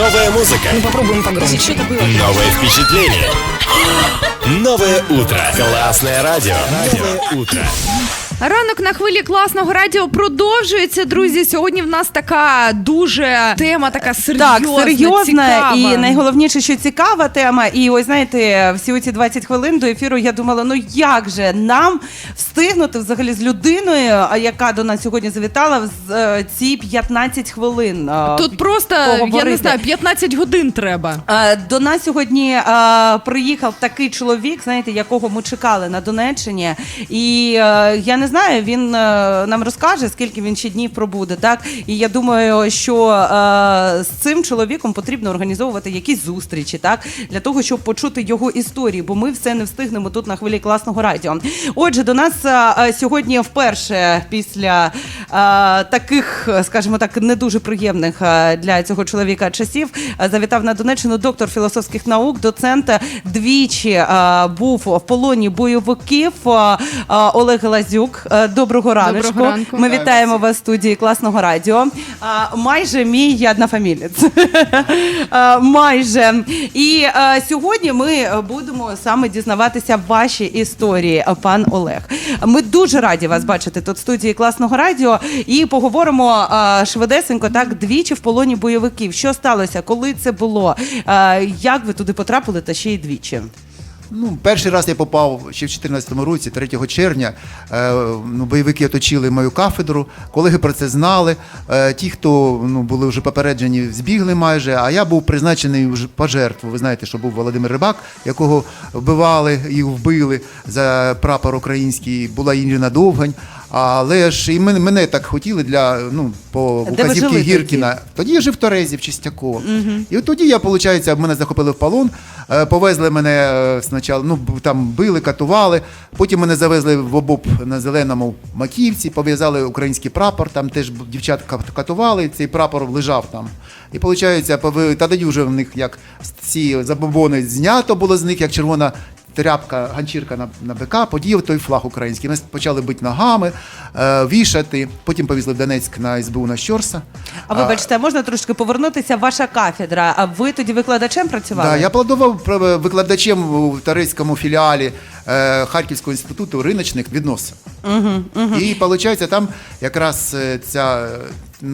Новая музыка. Попробуем погромче. Что это было. Новое впечатление. Новое утро. Классное радио. Новое утро. Ранок на хвилі класного радіо продовжується, друзі. Сьогодні в нас така дуже тема, така серйозна, Так, серйозна цікава. і найголовніше, що цікава тема. І ось знаєте, всі ці 20 хвилин до ефіру я думала, ну як же нам встигнути взагалі з людиною, яка до нас сьогодні завітала, в е, ці 15 хвилин. е, Тут просто я не знаю, 15 годин треба. Е, До нас сьогодні приїхав такий чоловік, знаєте, якого ми чекали на Донеччині. І я не знаю, він е, нам розкаже, скільки він ще днів пробуде. Так і я думаю, що е, з цим чоловіком потрібно організовувати якісь зустрічі, так для того, щоб почути його історії, бо ми все не встигнемо тут на хвилі класного радіо. Отже, до нас е, е, сьогодні вперше після е, таких, скажімо так, не дуже приємних е, для цього чоловіка часів завітав на Донеччину доктор філософських наук, доцент двічі е, був в полоні бойовиків е, Олег Лазюк. Е, Доброго раночку. Доброго ранку. Ми вітаємо вас в студії класного радіо. Е, Майже мій однофамілець. Е, Майже. І е, сьогодні ми будемо саме дізнаватися ваші історії, пан Олег. Ми дуже раді вас бачити тут в студії класного радіо і поговоримо е, швидесенько так двічі в полоні бойовиків. Що сталося, коли це було? Е, Як ви туди потрапили, та ще й двічі? Ну, перший раз я попав ще в 2014 році, 3 червня. Е, ну, бойовики оточили мою кафедру. Колеги про це знали. Е, ті, хто ну, були вже попереджені, збігли майже. А я був призначений вже по жертву. Ви знаєте, що був Володимир Рибак, якого вбивали і вбили за прапор український. Була Ірина Довгань. Але ж і мене, мене так хотіли для ну по вказівки жили тоді? Гіркіна. Тоді я жив в Торезі, в Чистяково. І от тоді я, виходить, мене захопили в полон, е, повезли мене спочатку, ну там били, катували. Потім мене завезли в обоб на зеленому маківці, пов'язали український прапор, там теж дівчат катували, цей прапор лежав там. І виходить, тоді вже в них як ці забобони знято було з них, як червона. Тряпка, ганчірка на, на БК, подіяв той флаг український. Ми почали бити ногами, е, вішати. Потім повезли в Донецьк на СБУ на Щорса. А вибачте, можна трошки повернутися? Ваша кафедра. А ви тоді викладачем працювали? Да, я плодував викладачем у Тарицькому філіалі е, Харківського інституту риночних відносин. І виходить, там якраз е, ця, е,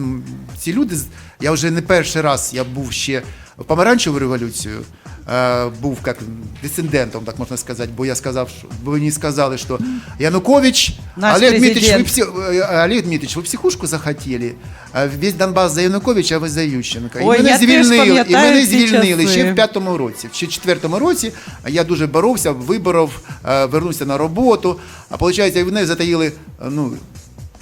ці люди, я вже не перший раз я був ще в помаранчеву революцію. Е, Був як дисидентом, так можна сказати, бо я сказав, що бо мені сказали, що Янукович, Наш Олег Дмитриевич, ви президент. е, Олег Дмитриевич, ви психушку захотіли, весь Донбас за Януковича, а ви за Ющенка. І мене я звільнили, і мене звільнили ще в п'ятому році. Ще в четвертому році я дуже боровся, виборов, е, вернувся на роботу. А виходить, вони затаїли е, ну,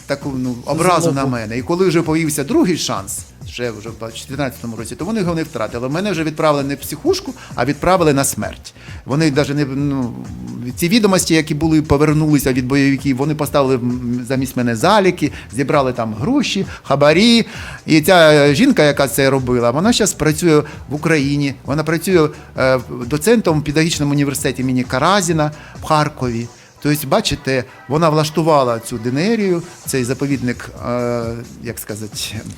таку ну, образу на мене. І коли вже появився другий шанс, ще вже в 2014 році, то вони його не втратили. Мене вже відправили не в психушку, а відправили на смерть. Вони навіть не ну, ці відомості, які були, повернулися від бойовиків, вони поставили замість мене заліки, зібрали там гроші, хабарі. І ця жінка, яка це робила, вона зараз працює в Україні. Вона працює е, доцентом в педагогічному університеті імені Каразіна в Харкові. Тобто, бачите, вона влаштувала цю денерію, цей заповідник, е, як сказати,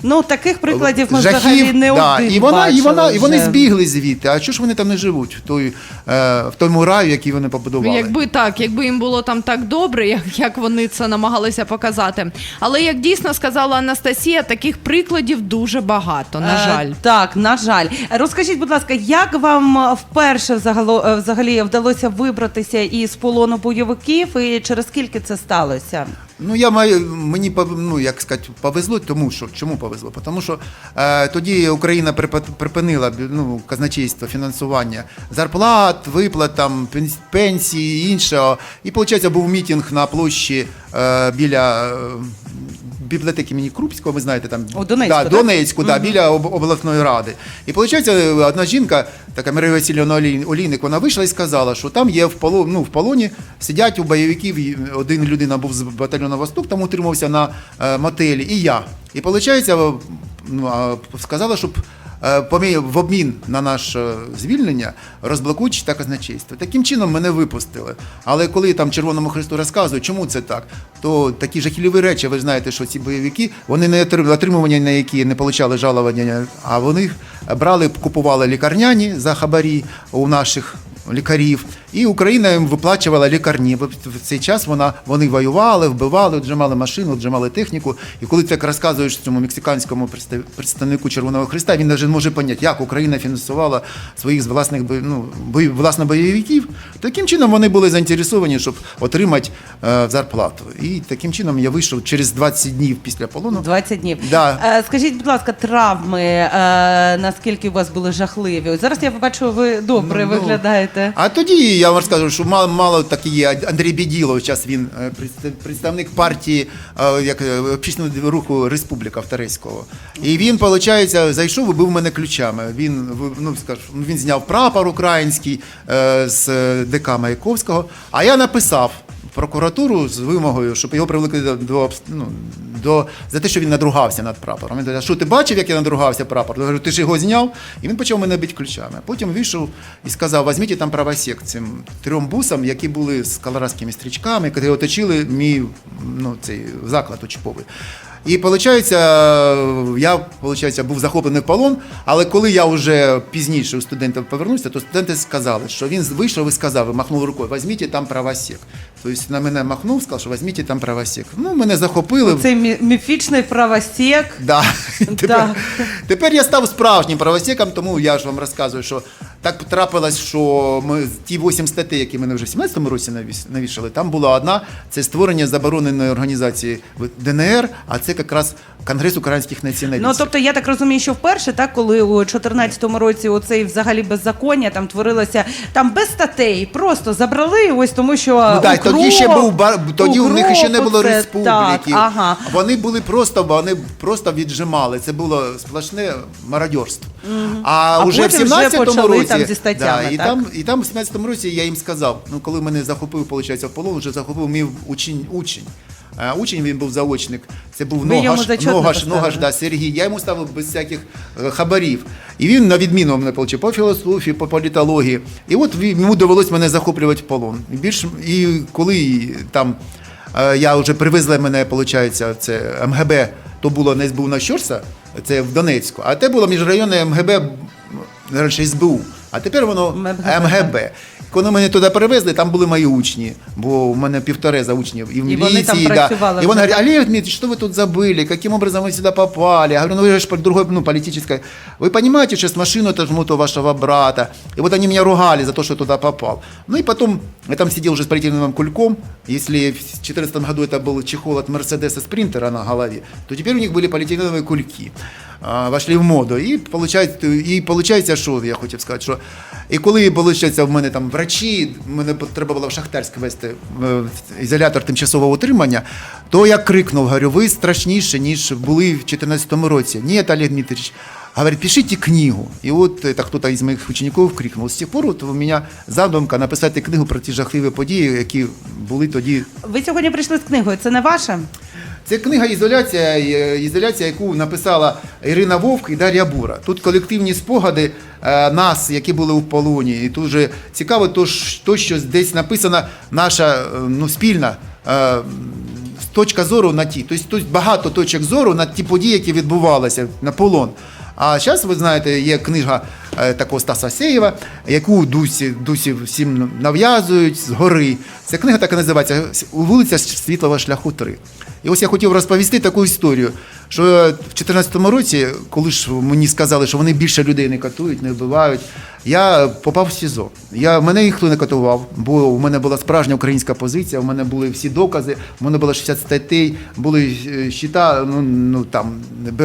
Ну таких прикладів ми жахів, взагалі не да, один і вона, і вона, і вони вже. збігли звідти. А чого ж вони там не живуть в той, е, в тому раю, який вони побудували? Якби так, якби їм було там так добре, як, як вони це намагалися показати. Але як дійсно сказала Анастасія, таких прикладів дуже багато. На Е, жаль. Так, на жаль. Розкажіть, будь ласка, як вам е, вперше взагало- е, взагалі вдалося вибратися із полону бойовиків і через скільки це сталося? Ну, я маю, мені ну, як сказати, повезло, тому що чому повезло? Тому що е, тоді Україна припинила ну, казначейство фінансування зарплат, виплат, там, пенсії іншого. І, виходить, був мітинг на площі е, біля. Бібліотеки імені Крупського, ви знаєте, там О, Донецьку, да, так? Донецьку, да, біля об- обласної ради. І виходить, одна жінка, така Марія Васильівна Олій- Олійник, вона вийшла і сказала, що там є в полоні, ну, в полоні сидять у бойовиків. і Один людина був з батальйону Восток, там утримався на е, мотелі, і я. І виходить, ну, а, сказала, щоб в обмін на наше звільнення розблокують та казначейство. Таким чином мене випустили. Але коли там Червоному Христу розказують, чому це так, то такі жахливі речі, ви знаєте, що ці бойовики, вони не отри- отримування, на які не отримали жалування, а вони брали, купували лікарняні за хабарі у наших лікарів, і Україна їм виплачувала лікарні. В цей час вона, вони воювали, вбивали, отжимали машину, отжимали техніку. І коли ти так розказуєш цьому мексиканському представ- представнику Червоного Христа, він навіть може поняти, як Україна фінансувала своїх власних ну, власне бойовиків. Таким чином вони були заінтересовані, щоб отримати е, зарплату. І таким чином я вийшов через 20 днів після полону. 20 днів. Да. Е, Скажіть, будь ласка, травми, е, наскільки у вас були жахливі? Ось Зараз я побачу, ви добре Ну, ну. Виглядаєте. А тоді я вам розкажу, що мало, мало такі є Андрій Біділов, зараз він е, представ- представник партії е, як е, общественного руху Республіка Вторецького. І він, виходить, зайшов і був в мене ключами. Він ну, скажу, він зняв прапор український з ДК Маяковського. А я написав прокуратуру з вимогою, щоб його привлекли до, до, ну, до за те, що він надругався над прапором. Він каже, що ти бачив, як я надругався прапор? Я кажу, ти ж його зняв, і він почав мене бити ключами. Потім вийшов і сказав: візьміть там правосек цим трьом бусам, які були з колорадськими стрічками, які оточили мій ну, цей заклад учповий. І виходить, я виходить, був захоплений в полон, але коли я вже пізніше у студентів повернувся, то студенти сказали, що він вийшов і сказав, і махнув рукою, візьміть там правосек. Тобто на мене махнув, сказав, що візьміть там правосек. Ну, мене захопили. Мі- міфічний правосек. Да. Тепер, тепер я став справжнім правосеком, тому я ж вам розказую, що так трапилось, що ми ті 8 статей, які мене вже в 17-му році навішали, там була одна це створення забороненої організації ДНР, а це якраз Конгрес українських націоналістів. Ну тобто я так розумію, що вперше, так коли у 2014 році оцей взагалі беззаконня там творилося там без статей, просто забрали ось тому, що Ну так, укроп, тоді ще був тоді у них ще не було укроп, оце, республіки. Так, ага. Вони були просто, вони просто віджимали. Це було сплошне мародьорство. А, А уже в потім вже 17-му році там зі статтями, да, і так? там і там в 17-му році я їм сказав, ну коли мене захопив, виходить, в полон, вже захопив мій учень учень. Учень він був заочник. Це був йому Ногаш, Ногаш. Ногаш, да, Сергій. Я йому ставив без всяких е, хабарів. І він на відміну мене отримав по філософії, по політології. І от йому довелось мене захоплювати в полон. І більш і коли там е, я вже привезли мене, виходить, це МГБ, то було не СБУ на Щорса, це в Донецьку, а те було міжрайонне МГБ, раніше СБУ, а тепер воно МГБ. МГБ. Коли мене туди перевезли, там були мої учні, бо в мене півтори за учнів і в І вони міліції. там да. працювали І вони вже. говорять, Олег Дмитриевич, что вы тут забыли? Каким образом вы сюда попали? Я говорю, ну вы же по другой, ну, политической. Вы понимаете, что с машину это жмут у вашего брата? И вот они меня ругали за то, что туда попал. Ну и потом, я там сидел уже с полиэтиленовым кульком. Если в 2014 году это был чехол от Мерседеса Спринтера на голове, то теперь у них были полиэтиленовые кульки. А, Вошли в моду. І получається, і получається, що я хотів сказати, що і коли получається, в мене там врачі, мене треба було в Шахтарськ вести е, в ізолятор тимчасового утримання, то я крикнув, говорю, ви страшніше, ніж були в 2014 році. Ні, Олег Дмитриевич, Говорит, пишите книгу. И вот это кто-то из моих учеников крикнул. С тех пор вот у меня задумка написати книгу про ті жахливі події, які були тоді Ви сьогодні прийшли з книгою. Це не ваша? Це книга ізоляція, е, ізоляція, яку написала Ірина Вовк і Дар'я Бура. Тут колективні спогади е, нас, які були в полоні. І тут же цікаво, то, то що десь написана наша е, ну, спільна. Точка зору на ті, тобто тут багато точок зору на ті події, які відбувалися на полон. А зараз, ви знаєте, є книга е, такого Стаса Сеєва, яку дусі, дусі всім нав'язують згори. Ця книга так і називається Вулиця Світлого шляху 3. І ось я хотів розповісти таку історію, що в 2014 році, коли ж мені сказали, що вони більше людей не катують, не вбивають, я попав в СІЗО. Я, мене ніхто не катував, бо у мене була справжня українська позиція, у мене були всі докази, у мене було 60 статей, були е, щита, ну, ну там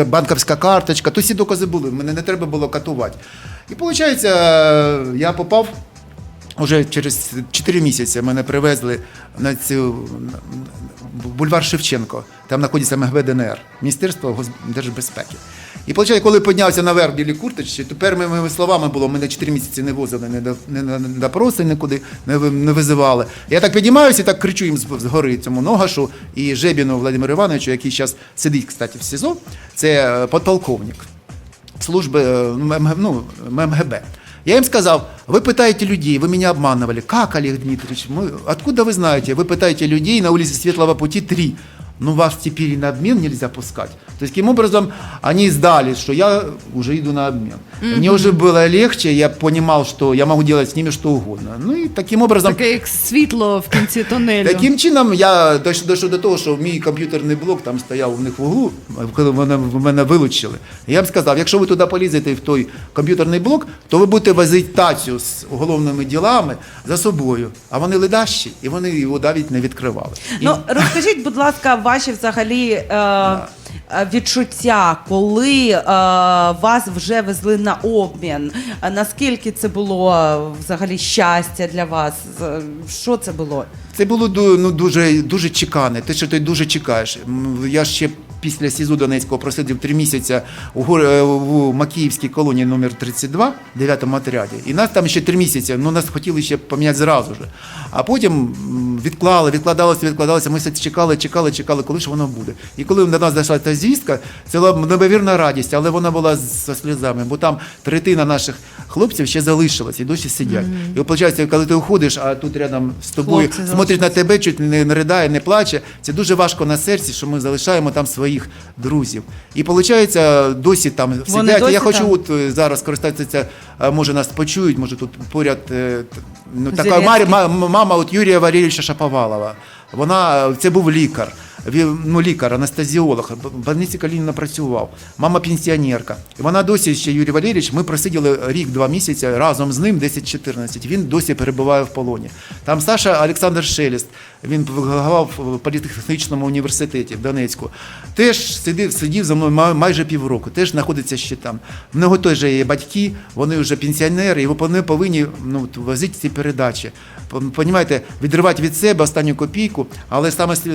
банківська карточка, то всі докази були, мене не треба було катувати. І виходить, я попав Уже через 4 місяці мене привезли на цю бульвар Шевченко. Там знаходиться МГБ ДНР, Міністерство держбезпеки. І виходить, коли піднявся наверх білі курточці, то першими словами було, мене 4 місяці не возили, не, до- не допроси нікуди не, не визивали. Я так піднімаюся і так кричу їм з- згори цьому Ногашу і Жебіну Владимиру Івановичу, який зараз сидить, кстати, в СІЗО. Це е, подполковник службы э, ну, МГБ. Я им сказал, вы пытаете людей, вы меня обманывали. Как, Олег Дмитриевич? Мы, откуда вы знаете? Вы пытаете людей на улице Светлого пути 3. ну вас теперь и на обмен нельзя пускать. То есть таким образом они сдали, что я уже иду на обмен. Мне уже было легче, я понимал, что я могу делать с ними что угодно. Ну и таким образом Таке як світло в кінці тунелю. Таким чином я дійшов дійшов до того, що мій комп'ютерний блок там стояв у них в углу, коли мене, мене вилучили. Я їм сказав, якщо ви туди полізете в той комп'ютерний блок, то ви будете возити тацю з уголовними ділами за собою. А вони ледащі, і вони його навіть не відкривали. І- Ну розкажіть, будь ласка, ваші взагалі е, е, відчуття, коли е, вас вже везли на обмін. Е, Наскільки це було е, взагалі щастя для вас? Що це було? Це було ну, дуже, дуже чекане, те, що ти дуже чекаєш. Я ще після СІЗУ Донецького просидів три місяці у, гор- е, у Макіївській колонії номер 32, 9 отряді. І нас там ще три місяці, ну нас хотіли ще поміняти зразу ж. А потім відклали, відкладалося, відкладалося. Ми все чекали, чекали, чекали, коли ж воно буде. І коли до нас дійшла ця звістка, це була неймовірна радість, але вона була зі сльозами, бо там третина наших хлопців ще залишилась і досі сидять. І виходить, коли ти уходиш, а тут рядом з тобою Хлопці смотрить на тебе, чуть не, ридає, не плаче. Це дуже важко на серці, що ми залишаємо там своїх друзів. І виходить, досі там сидять. Досі я хочу там? от е, зараз скористатися, е, може нас почують, може тут поряд е, ну, така Марі- мама от Юрія Валерійовича Шаповалова. Вона це був лікар. Ну, лікар, анестезіолог, в больниці Калініна працював. Мама пенсіонерка. І вона досі ще Юрій Валерійович, ми просиділи рік-два місяці разом з ним 10-14. Він досі перебуває в полоні. Там Саша Олександр Шелест, він викладав в політехнічному університеті в Донецьку. Теж сидів, сидів за мною май- майже півроку, теж знаходиться ще там. В нього теж є батьки, вони вже пенсіонери, і вони повинні ну, возити ці передачі. Пон- Понімаєте, відривати від себе останню копійку, але саме с-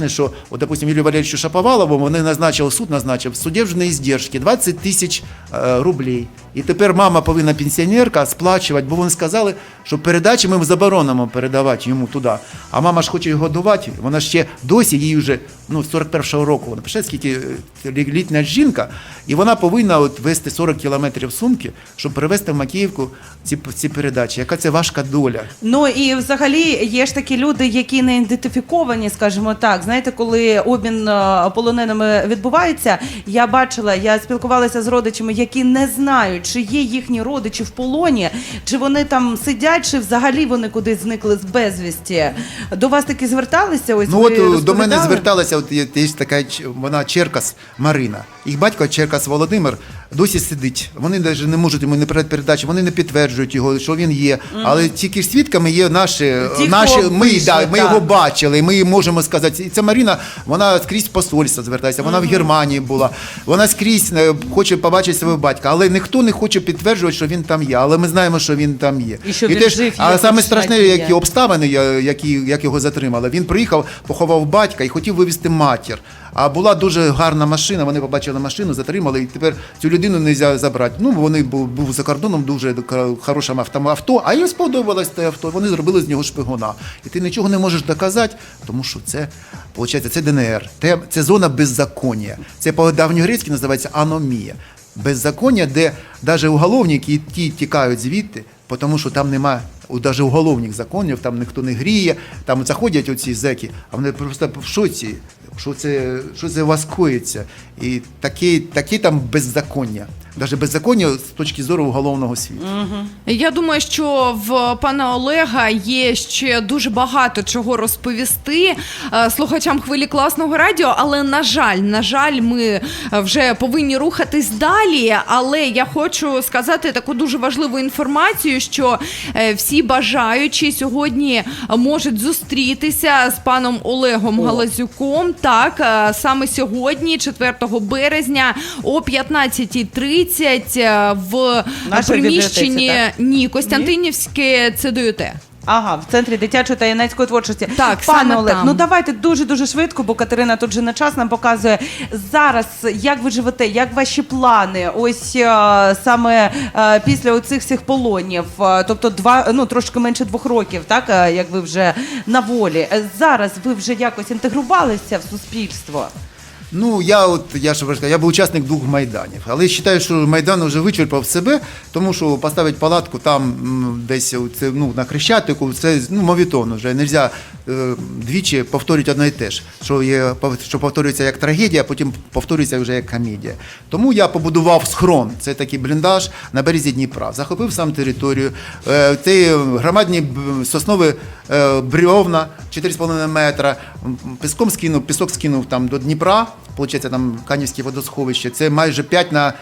страшне, що, от, допустим, Юрію Валерійовичу Шаповалову вони назначили, суд назначив суддєвжні здержки 20 тисяч е, рублей. І тепер мама повинна пенсіонерка сплачувати, бо вони сказали, що передачі ми заборонимо передавати йому туди. А мама ж хоче його годувати, вона ще досі, їй вже ну, з 41-го року, вона пише, скільки е, літня жінка, і вона повинна от вести 40 кілометрів сумки, щоб привезти в Макіївку ці, ці передачі. Яка це важка доля. Ну і взагалі є ж такі люди, які не ідентифіковані, скажімо так. Знаєте, коли обмін е, полоненими відбувається, я бачила, я спілкувалася з родичами, які не знають, чи є їхні родичі в полоні, чи вони там сидять, чи взагалі вони кудись зникли з безвісті. До вас таки зверталися? Ось Ну ви от е, до мене розповідали? зверталася, от є, є така вона Черкас Марина. Їх батько Черкас Володимир досі сидить. Вони навіть не можуть йому не передачі, вони не підтверджують його, що він є. Але тільки свідками є наші, Ті, наші хто ми, вийшли, да, ми так. його бачили. Ми можемо сказати. І ця Маріна, вона скрізь посольство звертається. Вона в Германії була. Вона скрізь е, хоче побачити свого батька, але ніхто не хоче підтверджувати, що він там є. Але ми знаємо, що він там є. І що він жив, є а саме страшне, які обставини, я- які, як його затримали. Він приїхав, поховав батька і хотів вивезти матір. А була дуже гарна машина. Вони побачили машину, затримали, і тепер цю людину не можна забрати. Ну вони був, був за кордоном дуже хорошим авто, а їм сподобалось те авто. Вони зробили з нього шпигуна. І ти нічого не можеш доказати, тому що це виходить, це ДНР. Те- Це зона беззаконня. Це по давньогрецьки називається аномія. Беззаконня, де навіть уголовники ті тікають звідти, тому що там немає навіть уголовних законів, там ніхто не гріє, там заходять оці зеки, а вони просто в шоці, що це, що це у вас коїться. І таке, таке там беззаконня. Навіть беззаконня з точки зору уголовного світу. Я думаю, що в пана Олега є ще дуже багато чого розповісти е, слухачам хвилі класного радіо. Але на жаль, на жаль, ми вже повинні рухатись далі. Але я хочу сказати таку дуже важливу інформацію, що е, всі бажаючі сьогодні можуть зустрітися з паном Олегом Галазюком. Так, е, саме сьогодні, 4 березня, о 15.30 е, в приміщенні бібліотеці, ні, Костянтинівське ЦДЮТ. Ага, в центрі дитячої та юнацької творчості. Так, пане Олег, там. ну давайте дуже дуже швидко, бо Катерина тут же на час нам показує зараз, як ви живете, як ваші плани, ось е, саме е, після оцих всіх полонів, е, тобто два, ну трошки менше двох років, так е, як ви вже на волі. Е, Зараз ви вже якось інтегрувалися в суспільство. Ну, я от я ж кажу, я був учасник двох майданів, але вважаю, що майдан вже вичерпав себе, тому що поставити палатку там десь це, ну, на Хрещатику, це ну, мовітон вже. Нельзя двічі повторюють одне і те ж, що, є, що повторюється як трагедія, а потім повторюється вже як комедія. Тому я побудував схрон. Це такий бліндаж на березі Дніпра. Захопив сам територію. Е, Це громадні соснові е, брьовна 4,5 метра. Піском скинув, пісок скинув там до Дніпра, виходить, там Канівське водосховище. Це майже 5 на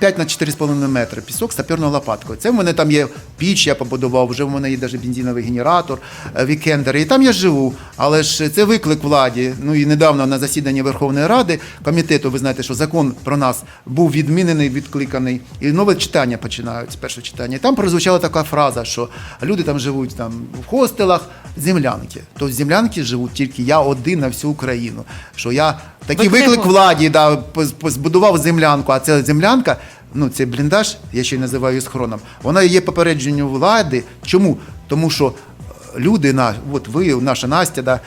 5 на 4,5 метри пісок з саперною лопаткою. Це в мене там є піч, я побудував, вже в мене є навіть бензиновий генератор, е, вікендери. І там я живу. Але ж це виклик владі. Ну і недавно на засіданні Верховної Ради комітету, ви знаєте, що закон про нас був відмінений, відкликаний, і нове читання починають з першого читання. І там прозвучала така фраза, що люди там живуть там в хостелах, землянки. Тобто землянки живуть тільки я один на всю Україну. Що я такий Ви виклик владі, да, збудував землянку, а ця землянка, ну цей бліндаж, я ще й називаю схроном, вона є попередженню влади. Чому? Тому що люди, на, от ви, наша Настя, да,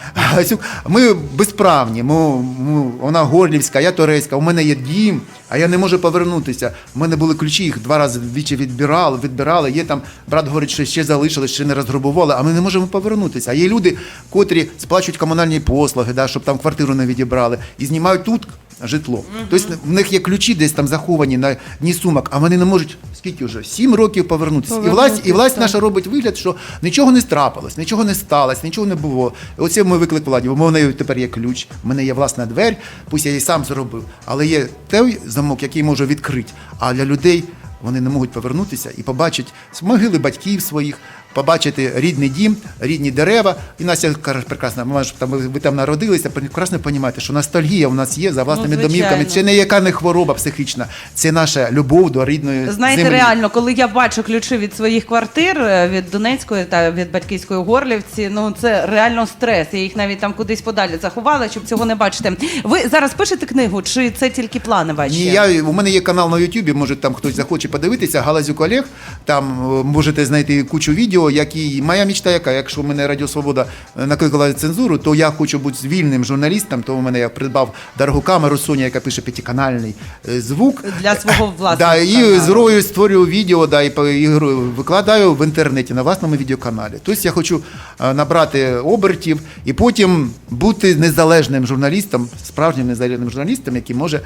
ми безправні, ми, ми, вона горлівська, я турецька, у мене є дім, а я не можу повернутися. У мене були ключі, їх два рази вдвічі відбирали, відбирали. Є там, брат говорить, що ще залишилось, ще не розграбували, а ми не можемо повернутися. А є люди, котрі сплачують комунальні послуги, да, щоб там квартиру не відібрали, і знімають тут житло. Тобто в них є ключі десь там заховані на дні сумок, а вони не можуть скільки вже сім років повернутися. І власть, і власть наша робить вигляд, що нічого не трапилось, нічого не сталося, нічого не було. Оце ми виклик владі. бо У мене тепер є ключ, в мене є власна двері, пусть я її сам зробив. Але є той замок, який можу відкрити. А для людей вони не можуть повернутися і побачити могили батьків своїх, побачити рідний дім, рідні дерева. І Настя каже прекрасно, ми ж там ви там народилися, прекрасно розумієте, що ностальгія у нас є за власними Ну, домівками. Це не яка не хвороба психічна, це наша любов до рідної Знаєте, землі. реально, коли я бачу ключі від своїх квартир, е, від Донецької та від батьківської Горлівці, ну це реально стрес. Я їх навіть там кудись подалі заховала, щоб цього не бачити. Ви зараз пишете книгу, чи це тільки плани ваші? Ні, я, у мене є канал на Ютубі, може там хтось захоче подивитися, Галазюк Олег, там е, можете знайти кучу відео, які моя мечта яка, якщо мене Радіо Свобода е, накликала цензуру, то я хочу бути вільним журналістом, то у мене я придбав дорогу камеру Sony, яка пише п'ятиканальний е, звук. Для свого власного Да, і зрою створюю відео, да, і, по- і викладаю в інтернеті на власному відеоканалі. Тобто я хочу е, набрати обертів і потім бути незалежним журналістом, справжнім незалежним журналістом, який може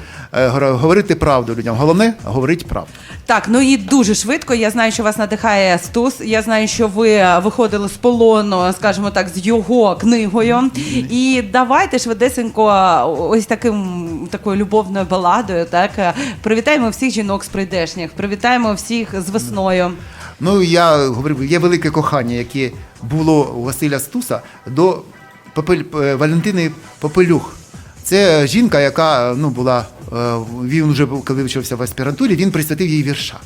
говорити правду людям. Головне говорити правду. Так, ну і дуже швидко. Я знаю, що вас надихає Стус. Я знаю, що ви е, виходили з полону, скажімо так, з його книгою. І давайте швидесенько, ось таким такою любовною баладою. Так привітаємо всіх жінок з прийдешніх, привітаємо всіх з весною. Ну я говорив, є велике кохання, яке було у Василя Стуса до Попель, е, Валентини Попелюх. Це жінка, яка ну, була, е, він вже був, коли вчився в аспірантурі, він присвятив їй вірша.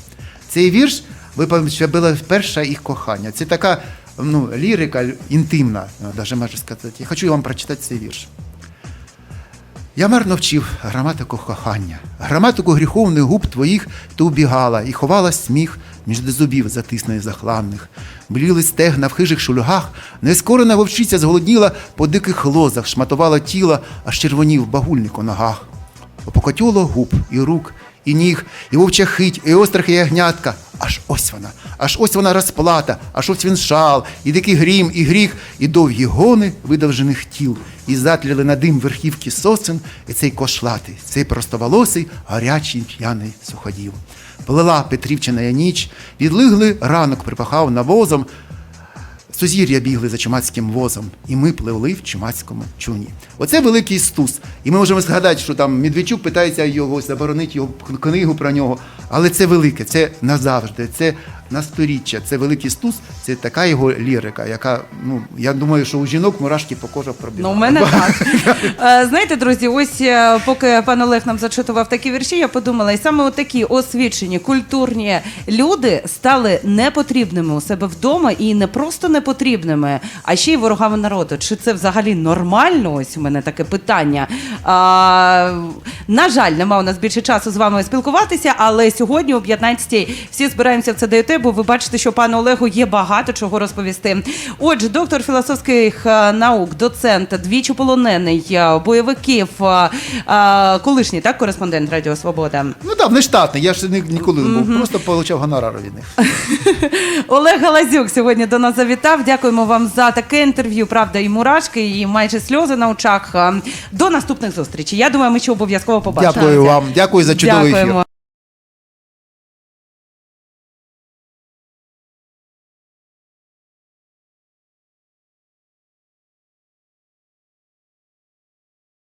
Цей вірш, ви пам'ятаєте, що була перша їх кохання. Це така ну, лірика інтимна, навіть можна сказати. Я хочу вам прочитати цей вірш. Я марно вчив граматику кохання, граматику гріховних губ твоїх ти убігала і ховала сміх між зубів затисної захланних. Бліли стегна в хижих шульгах, нескорена вовчиця зголодніла по диких лозах, шматувала тіло, аж червонів багульник у ногах. Опокотьоло губ і рук, і ніг, і вовча хить, і острах і ягнятка. Аж ось вона, аж ось вона розплата, аж ось він шал, і дикий грім, і гріх, і довгі гони видовжених тіл, і затліли на дим верхівки сосен, і цей кошлатий, цей простоволосий, гарячий п'яний суходіл. Плила Петрівчина ніч, відлигли ранок припахав навозом, Сузір'я бігли за чумацьким возом, і ми пливли в чумацькому чуні. Оце великий стус. І ми можемо згадати, що там Медведчук питається його заборонити його книгу про нього. Але це велике, це назавжди, це на сторіччя, це великий стус, це така його лірика, яка, ну, я думаю, що у жінок мурашки по кожах Ну, пробігали. у мене так. Е, Знаєте, друзі, ось е, поки пан Олег нам зачитував такі вірші, я подумала, і саме такі освічені, культурні люди стали непотрібними у себе вдома і не просто непотрібними, а ще й ворогами народу. Чи це взагалі нормально? Ось у мене таке питання. А, на жаль, нема у нас більше часу з вами спілкуватися, але сьогодні о 15-й всі збираємося в ЦДЮТ, бо ви бачите, що пану Олегу є багато чого розповісти. Отже, доктор філософських е, наук, доцент, двічі полонений, е, бойовиків, е, е, колишній так кореспондент Радіо Свобода. Ну так, нештатний, я ж ні- ніколи не був, просто отримав гонорар від них. Олег Галазюк сьогодні до нас завітав. Дякуємо вам за таке інтерв'ю. Правда, і мурашки, і майже сльози на очах. До наступних зустрічей. Я думаю, ми ще обов'язково побачимо. Дякую вам, дякую за чудовий ефір. Дякуємо.